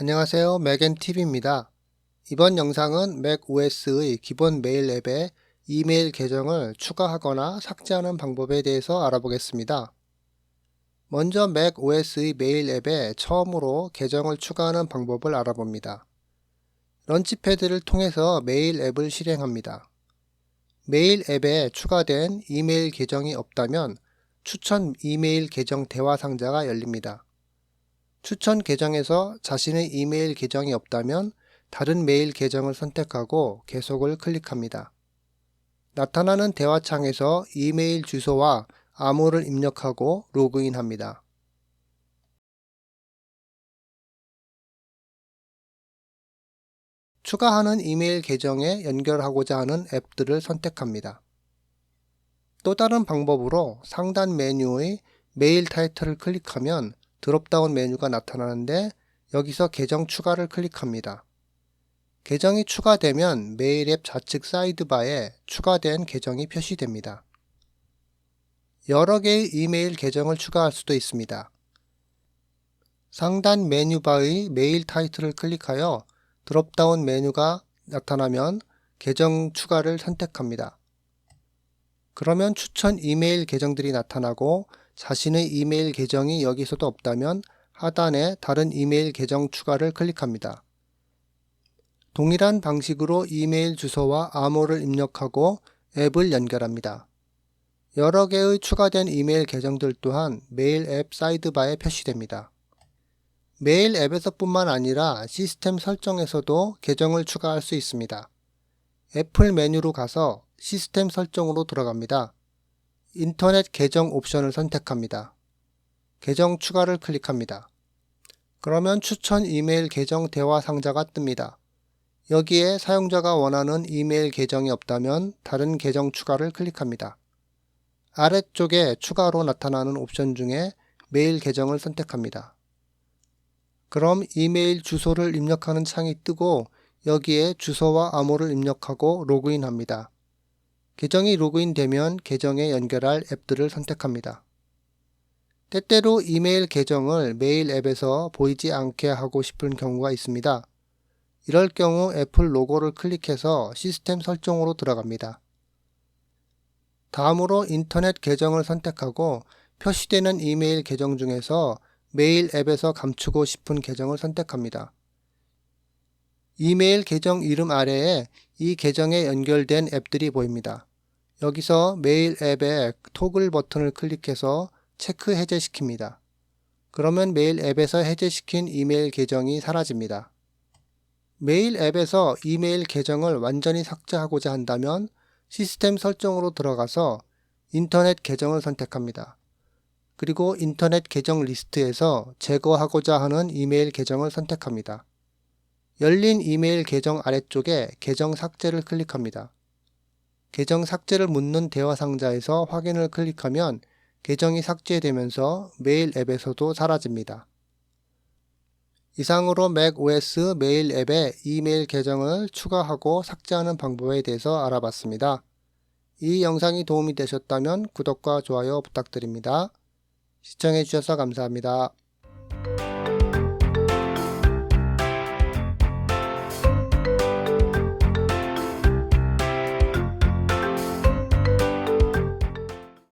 안녕하세요. 맥앤TV입니다. 이번 영상은 맥OS의 기본 메일 앱에 이메일 계정을 추가하거나 삭제하는 방법에 대해서 알아보겠습니다. 먼저 맥OS의 메일 앱에 처음으로 계정을 추가하는 방법을 알아봅니다. 런치패드를 통해서 메일 앱을 실행합니다. 메일 앱에 추가된 이메일 계정이 없다면 추천 이메일 계정 대화 상자가 열립니다. 추천 계정에서 자신의 이메일 계정이 없다면 다른 메일 계정을 선택하고 계속을 클릭합니다. 나타나는 대화창에서 이메일 주소와 암호를 입력하고 로그인합니다. 추가하는 이메일 계정에 연결하고자 하는 앱들을 선택합니다. 또 다른 방법으로 상단 메뉴의 메일 타이틀을 클릭하면 드롭다운 메뉴가 나타나는데 여기서 계정 추가를 클릭합니다. 계정이 추가되면 메일 앱 좌측 사이드바에 추가된 계정이 표시됩니다. 여러 개의 이메일 계정을 추가할 수도 있습니다. 상단 메뉴바의 메일 타이틀을 클릭하여 드롭다운 메뉴가 나타나면 계정 추가를 선택합니다. 그러면 추천 이메일 계정들이 나타나고 자신의 이메일 계정이 여기서도 없다면 하단에 다른 이메일 계정 추가를 클릭합니다. 동일한 방식으로 이메일 주소와 암호를 입력하고 앱을 연결합니다. 여러 개의 추가된 이메일 계정들 또한 메일 앱 사이드바에 표시됩니다. 메일 앱에서 뿐만 아니라 시스템 설정에서도 계정을 추가할 수 있습니다. 애플 메뉴로 가서 시스템 설정으로 들어갑니다. 인터넷 계정 옵션을 선택합니다. 계정 추가를 클릭합니다. 그러면 추천 이메일 계정 대화 상자가 뜹니다. 여기에 사용자가 원하는 이메일 계정이 없다면 다른 계정 추가를 클릭합니다. 아래쪽에 추가로 나타나는 옵션 중에 메일 계정을 선택합니다. 그럼 이메일 주소를 입력하는 창이 뜨고 여기에 주소와 암호를 입력하고 로그인합니다. 계정이 로그인되면 계정에 연결할 앱들을 선택합니다. 때때로 이메일 계정을 메일 앱에서 보이지 않게 하고 싶은 경우가 있습니다. 이럴 경우 애플 로고를 클릭해서 시스템 설정으로 들어갑니다. 다음으로 인터넷 계정을 선택하고 표시되는 이메일 계정 중에서 메일 앱에서 감추고 싶은 계정을 선택합니다. 이메일 계정 이름 아래에 이 계정에 연결된 앱들이 보입니다. 여기서 메일 앱의 토글 버튼을 클릭해서 체크 해제시킵니다. 그러면 메일 앱에서 해제시킨 이메일 계정이 사라집니다. 메일 앱에서 이메일 계정을 완전히 삭제하고자 한다면 시스템 설정으로 들어가서 인터넷 계정을 선택합니다. 그리고 인터넷 계정 리스트에서 제거하고자 하는 이메일 계정을 선택합니다. 열린 이메일 계정 아래쪽에 계정 삭제를 클릭합니다. 계정 삭제를 묻는 대화 상자에서 확인을 클릭하면 계정이 삭제되면서 메일 앱에서도 사라집니다. 이상으로 맥OS 메일 앱에 이메일 계정을 추가하고 삭제하는 방법에 대해서 알아봤습니다. 이 영상이 도움이 되셨다면 구독과 좋아요 부탁드립니다. 시청해 주셔서 감사합니다.